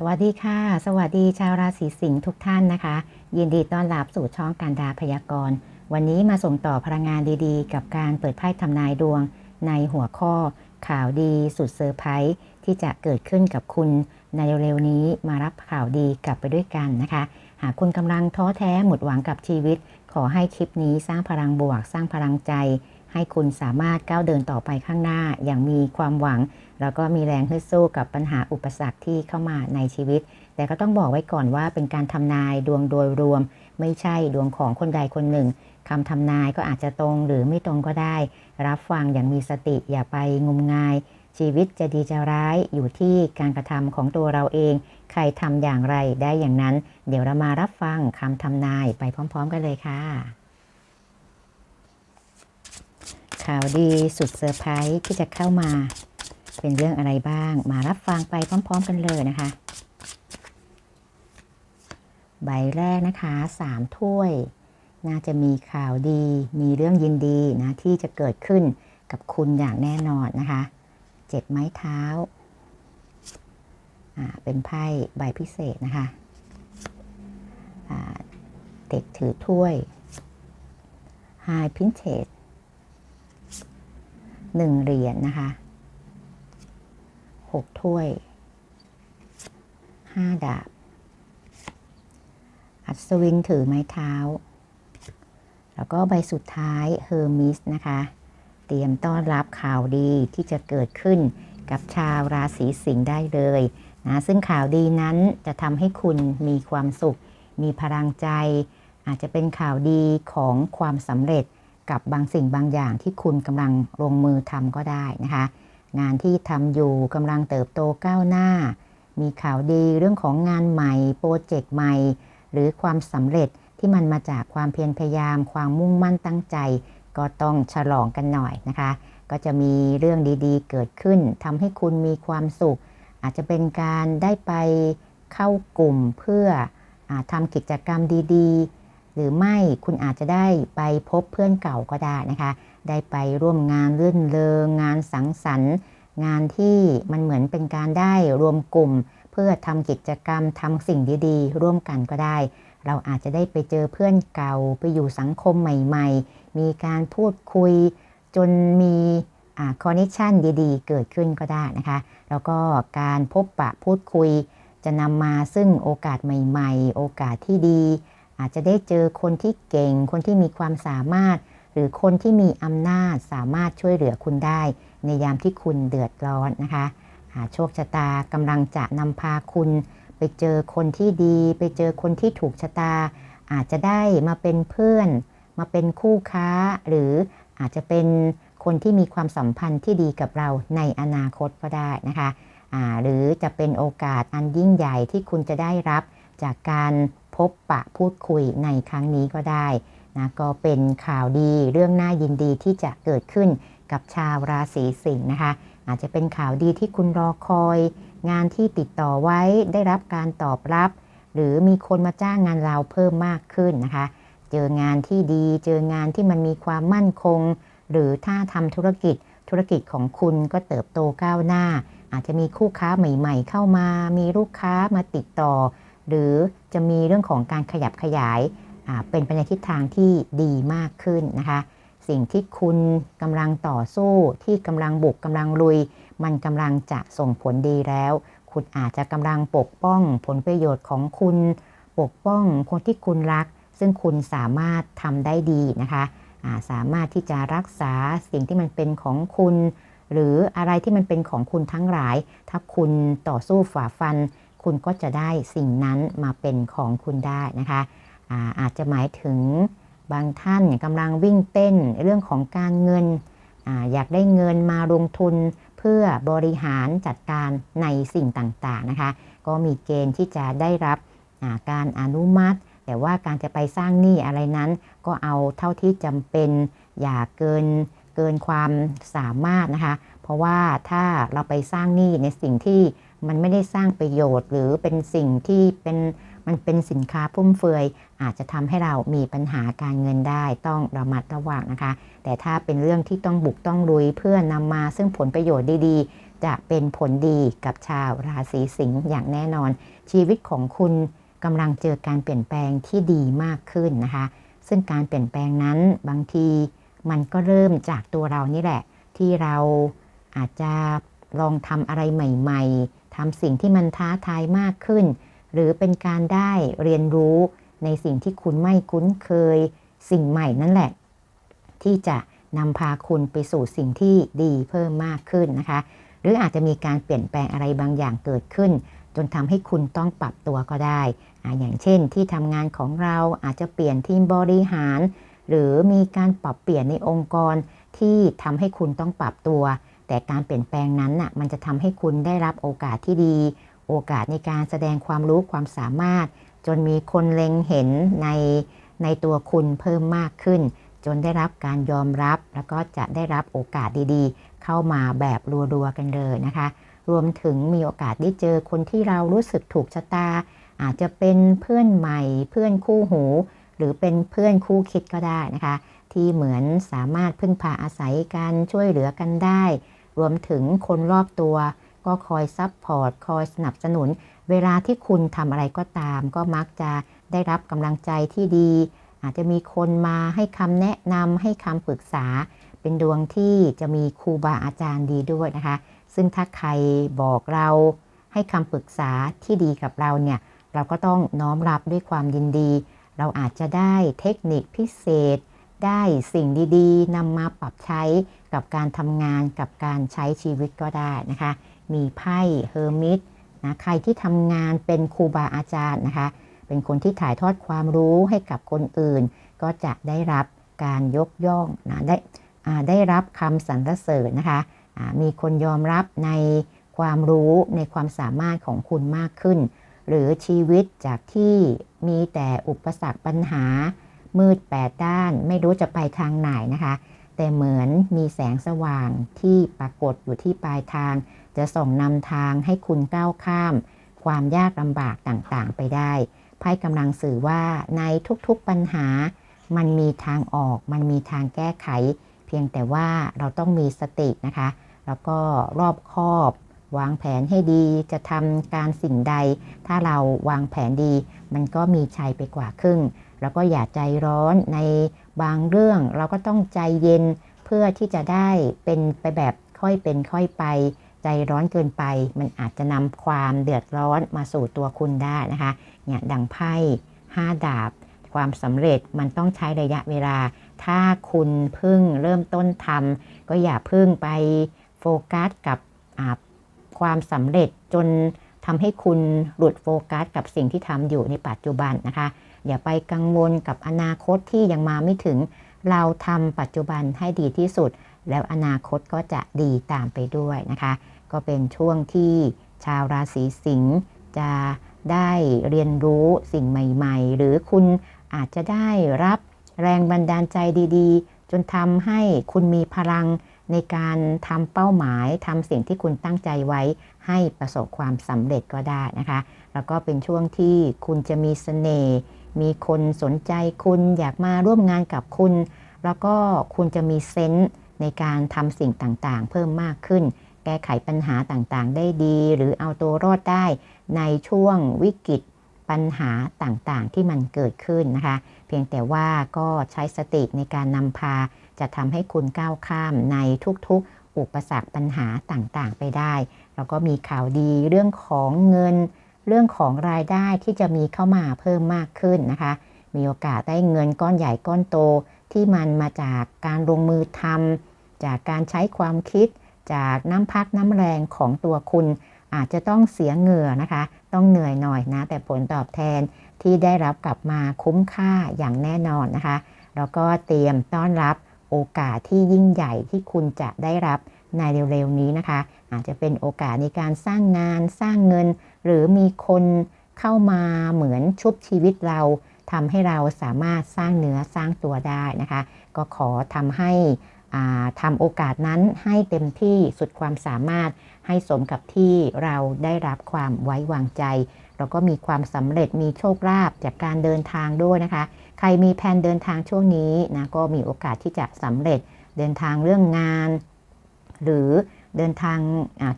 สวัสดีค่ะ สวัสดีชาวราศีสิงห์ทุกท่านนะคะ ยินดีต้อนรับสู่ช่องการดาพยากรณ์ วันนี้มาส่งต่อพลังงานดีๆ กับการเปิดไพ่ทำนายดวง ในหัวข้อ ข่าวดีสุดเซอร์ไพรส์ที่จะเกิดขึ้นกับคุณในเร็วๆนี้มารับข่าวดีกลับไปด้วยกันนะคะ หากคุณกำลังท้อแท้หมดหวังกับชีวิต ขอให้คลิปนี้สร้างพลังบวก สร้างพลังใจ ให้คุณสามารถก้าวเดินต่อไปข้างหน้าอย่างมีความหวัง แล้วก็มีแรงฮึดสู้กับปัญหาอุปสรรคที่เข้ามาในชีวิต แต่ก็ต้องบอกไว้ก่อนว่าเป็นการทำนายดวงโดยรวม ไม่ใช่ดวงของคนใดคนหนึ่งคำทำนายก็อาจจะตรงหรือไม่ตรงก็ได้ รับฟังอย่างมีสติอย่าไปงมงาย ชีวิตจะดีจะร้ายอยู่ที่การกระทำของตัวเราเอง ใครทำอย่างไรได้อย่างนั้น เดี๋ยวเรามารับฟังคำทำนายไปพร้อม ๆ กันเลยค่ะ ข่าวดีสุดเซอร์ไพรส์ที่จะเข้ามา เป็นเรื่องอะไรบ้าง มารับฟังไปพร้อม ๆ กันเลยนะคะ ใบแรกนะคะสามถ้วย น่าจะมีข่าวดี มีเรื่องยินดีนะที่จะเกิดขึ้นกับคุณอย่างแน่นอนนะคะเจ็ดไม้เท้าอ่าเป็นไพ่ใบพิเศษนะคะเด็กถือถ้วย High Princess หนึ่งเหรียญนนะคะหกถ้วยห้าดาบ อัศวินถือไม้เท้า แล้วก็ใบสุดท้ายเฮอร์มิสนะคะ เตรียมต้อนรับข่าวดีที่จะเกิดขึ้นกับชาวราศีสิงห์ได้เลยนะซึ่งข่าวดีนั้นจะทำให้คุณมีความสุข มีพลังใจ อาจจะเป็นข่าวดีของความสำเร็จ กับบางสิ่งบางอย่างที่คุณกำลังลงมือทำก็ได้นะคะ งานที่ทำอยู่กำลังเติบโตก้าวหน้า มีข่าวดีเรื่องของงานใหม่ โปรเจกต์ใหม่ หรือความสำเร็จที่มันมาจากความเพียรพยายาม ความมุ่งมั่นตั้งใจ ก็ต้องฉลองกันหน่อยนะคะ ก็จะมีเรื่องดีๆ เกิดขึ้นทำให้คุณมีความสุข อาจจะเป็นการได้ไปเข้ากลุ่มเพื่ออทำกิจกรรมดีๆ หรือไม่คุณอาจจะได้ไปพบเพื่อนเก่าก็ได้นะคะ ได้ไปร่วมงานเลื่อนเลงงานสังสรรค์ งานที่มันเหมือนเป็นการได้รวมกลุ่ม เพื่อทำกิจกรรมทำสิ่งดีๆ ร่วมกันก็ได้ เราอาจจะได้ไปเจอเพื่อนเก่าไปอยู่สังคมใหม่ ๆ มีการพูดคุยจนมีคอนเนคชันดีๆ เกิดขึ้นก็ได้นะคะ แล้วก็การพบปะพูดคุยจะนำมาซึ่งโอกาสใหม่ ๆ โอกาสที่ดี อาจจะได้เจอคนที่เก่ง คนที่มีความสามารถ หรือคนที่มีอำนาจสามารถช่วยเหลือคุณได้ ในยามที่คุณเดือดร้อนนะคะโชคชะตากำลังจะนำพาคุณ ไปเจอคนที่ดี ไปเจอคนที่ถูกชะตา อาจจะได้มาเป็นเพื่อน มาเป็นคู่ค้า หรืออาจจะเป็นคนที่มีความสัมพันธ์ที่ดีกับเราในอนาคตก็ได้นะคะะหรือจะเป็นโอกาสอันยิ่งใหญ่ที่คุณจะได้รับจากการ พบปะพูดคุยในครั้งนี้ก็ได้นะก็เป็นข่าวดีเรื่องน่ายินดีที่จะเกิดขึ้นกับชาวราศีสิงห์นะคะ อาจจะเป็นข่าวดีที่คุณรอคอย งานที่ติดต่อไว้ได้รับการตอบรับ หรือมีคนมาจ้างงานเราเพิ่มมากขึ้นนะคะ เจองานที่ดี เจองานที่มันมีความมั่นคง หรือถ้าทำธุรกิจธุรกิจของคุณก็เติบโตก้าวหน้า อาจจะมีคู่ค้าใหม่ ๆ เข้ามา มีลูกค้ามาติดต่อ หรือจะมีเรื่องของการขยับขยายเป็นไปในทิศทางที่ดีมากขึ้นนะคะ สิ่งที่คุณกำลังต่อสู้ที่กำลังบุกกำลังลุย มันกำลังจะส่งผลดีแล้ว คุณอาจจะกำลังปกป้องผลประโยชน์ของคุณ ปกป้องคนที่คุณรัก ซึ่งคุณสามารถทำได้ดีนะคะสามารถที่จะรักษาสิ่งที่มันเป็นของคุณ หรืออะไรที่มันเป็นของคุณทั้งหลาย ถ้าคุณต่อสู้ฝ่าฟัน คุณก็จะได้สิ่งนั้นมาเป็นของคุณได้นะคะอาอาจจะหมายถึงบางท่านกำลังวิ่งเต้นเรื่องของการเงินออยากได้เงินมาลงทุนเพื่อบริหารจัดการในสิ่งต่างๆนะคะ ก็มีเกณฑ์ที่จะได้รับการอนุมัติ แต่ว่าการจะไปสร้างหนี้อะไรนั้น ก็เอาเท่าที่จำเป็นอย่าเกินเกินความสามารถนะคะ เพราะว่าถ้าเราไปสร้างหนี้ในสิ่งที่ มันไม่ได้สร้างประโยชน์ หรือเป็นสิ่งที่เป็นมันเป็นสินค้าฟุ่มเฟือย อาจจะทำให้เรามีปัญหาการเงินได้ต้องระมัดระวังนะคะ แต่ถ้าเป็นเรื่องที่ต้องบุกต้องลุยเพื่อนำมาซึ่งผลประโยชน์ดีๆ จะเป็นผลดีกับชาวราศีสิงห์อย่างแน่นอน ชีวิตของคุณกำลังเจอการเปลี่ยนแปลงที่ดีมากขึ้นนะคะ ซึ่งการเปลี่ยนแปลงนั้นบางทีมันก็เริ่มจากตัวเรานี่แหละ ที่เราอาจจะลองทำอะไรใหม่ ๆ ทำสิ่งที่มันท้าทายมากขึ้น หรือเป็นการได้เรียนรู้ในสิ่งที่คุณไม่คุ้นเคย สิ่งใหม่นั่นแหละ ที่จะนำพาคุณไปสู่สิ่งที่ดีเพิ่มมากขึ้นนะคะ หรืออาจจะมีการเปลี่ยนแปลงอะไรบางอย่างเกิดขึ้น จนทำให้คุณต้องปรับตัวก็ได้ออย่างเช่น ที่ทำงานของเราอาจจะเปลี่ยนทีมบริหาร หรือมีการปรับเปลี่ยนในองค์กรที่ทำให้คุณต้องปรับตัว แต่การเปลี่ยนแปลงนั้นน่ะมันจะทำให้คุณได้รับโอกาสที่ดี โอกาสในการแสดงความรู้ความสามารถ จนมีคนเล็งเห็นในในตัวคุณเพิ่มมากขึ้น จนได้รับการยอมรับ แล้วก็จะได้รับโอกาสดีๆ เข้ามาแบบรัวๆกันเลยนะคะ รวมถึงมีโอกาสได้เจอคนที่เรารู้สึกถูกชะตา อาจจะเป็นเพื่อนใหม่ เพื่อนคู่หู หรือเป็นเพื่อนคู่คิดก็ได้นะคะ ที่เหมือนสามารถพึ่งพาอาศัยกันช่วยเหลือกันได้ รวมถึงคนรอบตัว ก็คอยซับพอร์ตคอยสนับสนุน เวลาที่คุณทำอะไรก็ตาม ก็มักจะได้รับกำลังใจที่ดี อาจจะมีคนมาให้คำแนะนำให้คำปรึกษา เป็นดวงที่จะมีครูบาอาจารย์ดีด้วยนะคะ ซึ่งถ้าใครบอกเราให้คำปรึกษาที่ดีกับเราเนี่ยเราก็ต้องน้อมรับด้วยความยินดี เราอาจจะได้เทคนิคพิเศษ ได้สิ่งดีๆนำมาปรับใช้กับการทำงานกับการใช้ชีวิตก็ได้นะคะ มีไพ่เฮอร์มิตนะใครที่ทำงานเป็นครูบาอาจารย์นะคะ เป็นคนที่ถ่ายทอดความรู้ให้กับคนอื่น ก็จะได้รับการยกย่องนะได้ได้รับคำสรรเสริญนะคะมีคนยอมรับในความรู้ในความสามารถของคุณมากขึ้น หรือชีวิตจากที่มีแต่อุปสรรคปัญหา มืดแปดด้านไม่รู้จะไปทางไหนนะคะ แต่เหมือนมีแสงสว่างที่ปรากฏอยู่ที่ปลายทาง จะส่งนำทางให้คุณก้าวข้าม ความยากลำบากต่างๆ ไปได้ไพ่กำลังสื่อว่าในทุกๆปัญหา มันมีทางออก มันมีทางแก้ไข เพียงแต่ว่าเราต้องมีสตินะคะ แล้วก็รอบคอบ วางแผนให้ดีจะทำการสิ่งใด ถ้าเราวางแผนดี มันก็มีชัยไปกว่าครึ่ง แล้วก็อย่าใจร้อนในบางเรื่อง เราก็ต้องใจเย็นเพื่อที่จะได้เป็นไปแบบค่อยเป็นค่อยไป ใจร้อนเกินไป มันอาจจะนำความเดือดร้อนมาสู่ตัวคุณได้นะคะเนี่ยดังไพ่ห้าดาบ ความสำเร็จมันต้องใช้ระยะเวลา ถ้าคุณเพิ่งเริ่มต้นทำก็อย่าเพิ่งไปโฟกัสกับความสำเร็จจนทำให้คุณหลุดโฟกัสกับสิ่งที่ทำอยู่ในปัจจุบันนะคะ อย่าไปกังวลกับอนาคตที่ยังมาไม่ถึง เราทำปัจจุบันให้ดีที่สุด แล้วอนาคตก็จะดีตามไปด้วยนะคะ ก็เป็นช่วงที่ชาวราศีสิงห์จะได้เรียนรู้สิ่งใหม่ๆ หรือคุณอาจจะได้รับแรงบันดาลใจดีๆ จนทำให้คุณมีพลังในการทำเป้าหมายทำสิ่งที่คุณตั้งใจไว้ ให้ประสบความสำเร็จก็ได้นะคะ แล้วก็เป็นช่วงที่คุณจะมีสเสน่ห์ มีคนสนใจคุณอยากมาร่วมงานกับคุณ แล้วก็คุณจะมีเซนส์ในการทำสิ่งต่างๆ เพิ่มมากขึ้น แก้ไขปัญหาต่างๆ ได้ดี หรือเอาตัวรอดได้ในช่วงวิกฤตปัญหาต่างๆ ที่มันเกิดขึ้นนะคะ เพียงแต่ว่าก็ใช้สติในการนำพา จะทำให้คุณก้าวข้ามในทุกๆ อุปสรรคปัญหาต่างๆ ไปได้ แล้วก็มีข่าวดีเรื่องของเงิน เรื่องของรายได้ที่จะมีเข้ามาเพิ่มมากขึ้นนะคะ มีโอกาสได้เงินก้อนใหญ่ก้อนโต ที่มันมาจากการลงมือทำจากการใช้ความคิด จากน้ำพักน้ำแรงของตัวคุณ อาจจะต้องเสียเหงื่อนะคะ ต้องเหนื่อยหน่อยนะ แต่ผลตอบแทนที่ได้รับกลับมาคุ้มค่าอย่างแน่นอนนะคะ แล้วก็เตรียมต้อนรับโอกาสที่ยิ่งใหญ่ที่คุณจะได้รับในเร็วๆนี้นะคะ อาจจะเป็นโอกาสในการสร้างงานสร้างเงิน หรือมีคนเข้ามาเหมือนชุบชีวิตเราทำให้เราสามารถสร้างเนื้อสร้างตัวได้นะคะ ก็ขอทำให้อ่าทำโอกาสนั้นให้เต็มที่สุดความสามารถให้สมกับที่เราได้รับความไว้วางใจแล้วก็มีความสำเร็จมีโชคลาภจากการเดินทางด้วยนะคะ ใครมีแผนเดินทางช่วงนี้นะก็มีโอกาสที่จะสำเร็จเดินทางเรื่องงาน หรือ เดินทาง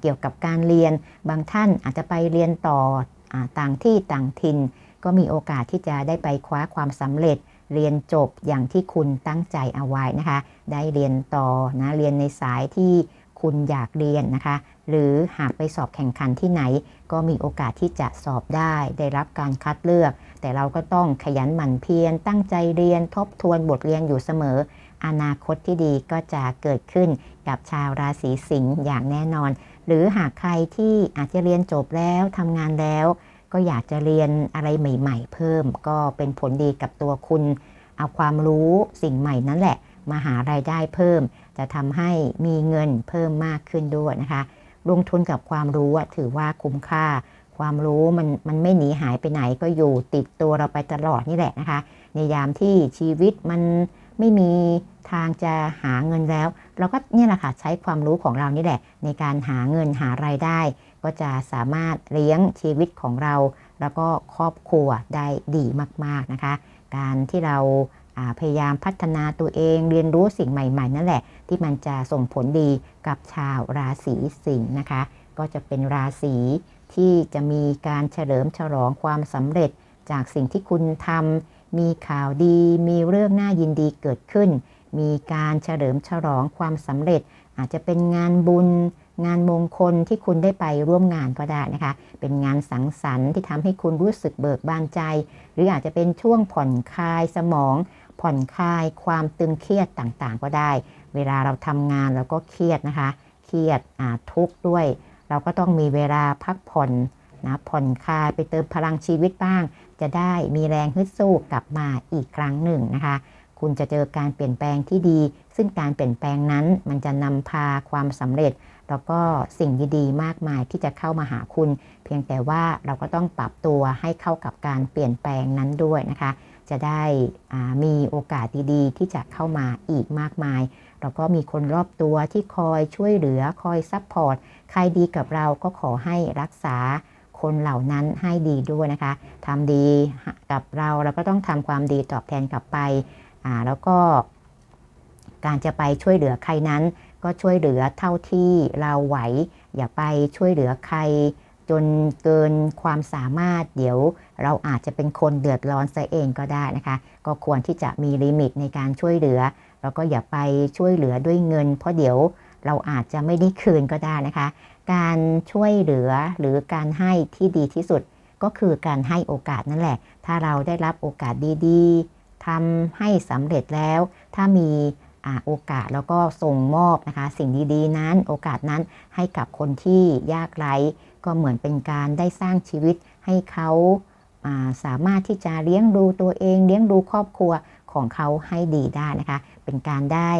เกี่ยวกับการเรียน บางท่านอาจจะไปเรียนต่ออต่างที่ต่างถิ่น ก็มีโอกาสที่จะได้ไปคว้าความสำเร็จ เรียนจบอย่างที่คุณตั้งใจเอาไว้นะคะ ได้เรียนต่อนะเรียนในสายที่คุณอยากเรียนนะคะ หรือหากไปสอบแข่งขันที่ไหน ก็มีโอกาสที่จะสอบได้ ได้รับการคัดเลือก แต่เราก็ต้องขยันหมั่นเพียรตั้งใจเรียนทบทวนบทเรียนอยู่เสมอ อนาคตที่ดีก็จะเกิดขึ้นกับชาวราศีสิงห์อย่างแน่นอน หรือหากใครที่อาจจะเรียนจบแล้วทำงานแล้ว ก็อยากจะเรียนอะไรใหม่ ๆ เพิ่ม ก็เป็นผลดีกับตัวคุณ เอาความรู้สิ่งใหม่นั่นแหละ มาหารายได้เพิ่ม จะทำให้มีเงินเพิ่มมากขึ้นด้วยนะคะ ลงทุนกับความรู้ถือว่าคุ้มค่า ความรู้มันมันไม่หนีหายไปไหนก็อยู่ติดตัวเราไปตลอดนี่แหละนะคะ ในยามที่ชีวิตมัน ไม่มีทางจะหาเงินแล้ว เราก็เนี่ยแหละค่ะใช้ความรู้ของเรานี่แหละ ในการหาเงินหารายได้ ก็จะสามารถเลี้ยงชีวิตของเรา แล้วก็ครอบครัวได้ดีมากๆนะคะ การที่เราพยายามพัฒนาตัวเองเรียนรู้สิ่งใหม่ ๆ นั่นแหละ ที่มันจะส่งผลดีกับชาวราศีสิงห์นะคะ ก็จะเป็นราศีที่จะมีการเฉลิมฉลองความสำเร็จจากสิ่งที่คุณทำ มีข่าวดี มีเรื่องน่ายินดีเกิดขึ้น มีการเฉลิมฉลองความสำเร็จ อาจจะเป็นงานบุญ งานมงคลที่คุณได้ไปร่วมงานก็ได้นะคะ เป็นงานสังสรรค์ที่ทำให้คุณรู้สึกเบิกบานใจ หรืออาจจะเป็นช่วงผ่อนคลายสมอง ผ่อนคลายความตึงเครียดต่างๆ ก็ได้ เวลาเราทำงานเราก็เครียดนะคะ เครียดทุกข์ด้วย เราก็ต้องมีเวลาพักผ่อนนะผ่อนคลายไปเติมพลังชีวิตบ้าง จะได้มีแรงฮึดสู้กลับมาอีกครั้งหนึ่งนะคะ คุณจะเจอการเปลี่ยนแปลงที่ดี ซึ่งการเปลี่ยนแปลงนั้นมันจะนำพาความสำเร็จ แล้วก็สิ่งดีๆ มากมายที่จะเข้ามาหาคุณ เพียงแต่ว่าเราก็ต้องปรับตัวให้เข้ากับการเปลี่ยนแปลงนั้นด้วยนะคะ จะได้มีโอกาสดีๆ ที่จะเข้ามาอีกมากมายแล้วก็มีคนรอบตัวที่คอยช่วยเหลือคอยซัพพอร์ต ใครดีกับเราก็ขอให้รักษา คนเหล่านั้นให้ดีด้วยนะคะทำดีกับเราเราก็ต้องทำความดีตอบแทนกลับไปแล้วก็ การจะไปช่วยเหลือใครนั้น ก็ช่วยเหลือเท่าที่เราไหว อย่าไปช่วยเหลือใคร จนเกินความสามารถ เดี๋ยวเราอาจจะเป็นคนเดือดร้อนซะเองก็ได้นะคะ ก็ควรที่จะมีลิมิตในการช่วยเหลือ แล้วก็อย่าไปช่วยเหลือด้วยเงิน เพราะเดี๋ยวเราอาจจะไม่ได้คืนก็ได้นะคะ การช่วยเหลือหรือการให้ที่ดีที่สุดก็คือการให้โอกาสนั่นแหละ ถ้าเราได้รับโอกาสดีๆทำให้สำเร็จแล้ว ถ้ามีโอกาสแล้วก็ส่งมอบนะคะ สิ่งดีๆนั้นโอกาสนั้นให้กับคนที่ยากไร้ ก็เหมือนเป็นการได้สร้างชีวิตให้เขาสามารถที่จะเลี้ยงดูตัวเอง เลี้ยงดูครอบครัวของเขาให้ดีได้นะคะ เป็นการได้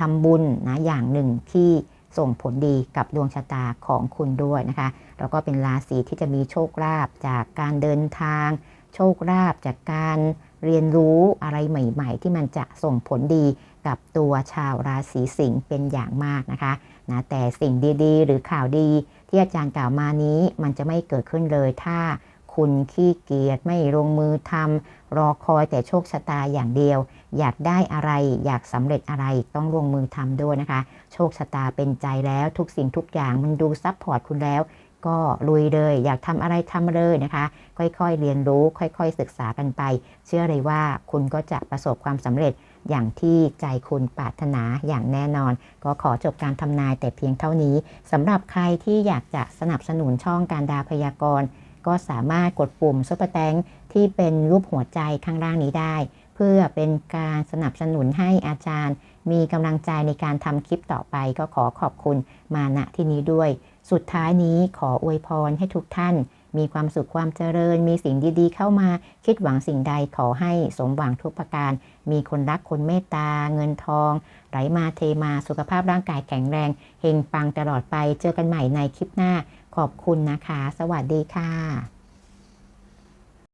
ทำบุญนะอย่างหนึ่งที่ ส่งผลดีกับดวงชะตาของคุณด้วยนะคะ แล้วก็เป็นราศีที่จะมีโชคลาภจากการเดินทาง โชคลาภจากการเรียนรู้อะไรใหม่ ๆ ที่มันจะส่งผลดีกับตัวชาวราศีสิงห์เป็นอย่างมากนะคะนะแต่สิ่งดีๆ หรือข่าวดีที่อาจารย์กล่าวมานี้มันจะไม่เกิดขึ้นเลยถ้าคุณขี้เกียจไม่ลงมือทำรอคอยแต่โชคชะตาอย่างเดียว อยากได้อะไร อยากสำเร็จอะไรต้องลงมือทำด้วยนะคะ โชคชะตาเป็นใจแล้วทุกสิ่งทุกอย่างมันดูซับพอร์ตคุณแล้ว ก็ลุยเลย อยากทำอะไรทำเลยนะคะ ค่อยๆเรียนรู้ ค่อยๆศึกษากันไป เชื่อเลยว่าคุณก็จะประสบความสำเร็จอย่างที่ใจคุณปรารถนาอย่างแน่นอน ก็ขอจบการทำนายแต่เพียงเท่านี้สำหรับใครที่อยากจะสนับสนุนช่องการดาพยากรณ์ ก็สามารถกดปุ่มซุปเปอร์แตงที่เป็นรูปหัวใจข้างล่างนี้ได้ เพื่อเป็นการสนับสนุนให้อาจารย์ มีกำลังใจในการทำคลิปต่อไป ก็ขอขอบคุณมาณที่นี้ด้วย สุดท้ายนี้ขออวยพรให้ทุกท่าน มีความสุขความเจริญ มีสิ่งดีๆ เข้ามา คิดหวังสิ่งใดขอให้สมหวังทุกประการ มีคนรักคนเมตตา เงินทอง ไหลมาเทมาสุขภาพร่างกายแข็งแรงเฮงปังตลอดไปเจอกันใหม่ในคลิปหน้า ขอบคุณนะคะ สวัสดีค่ะ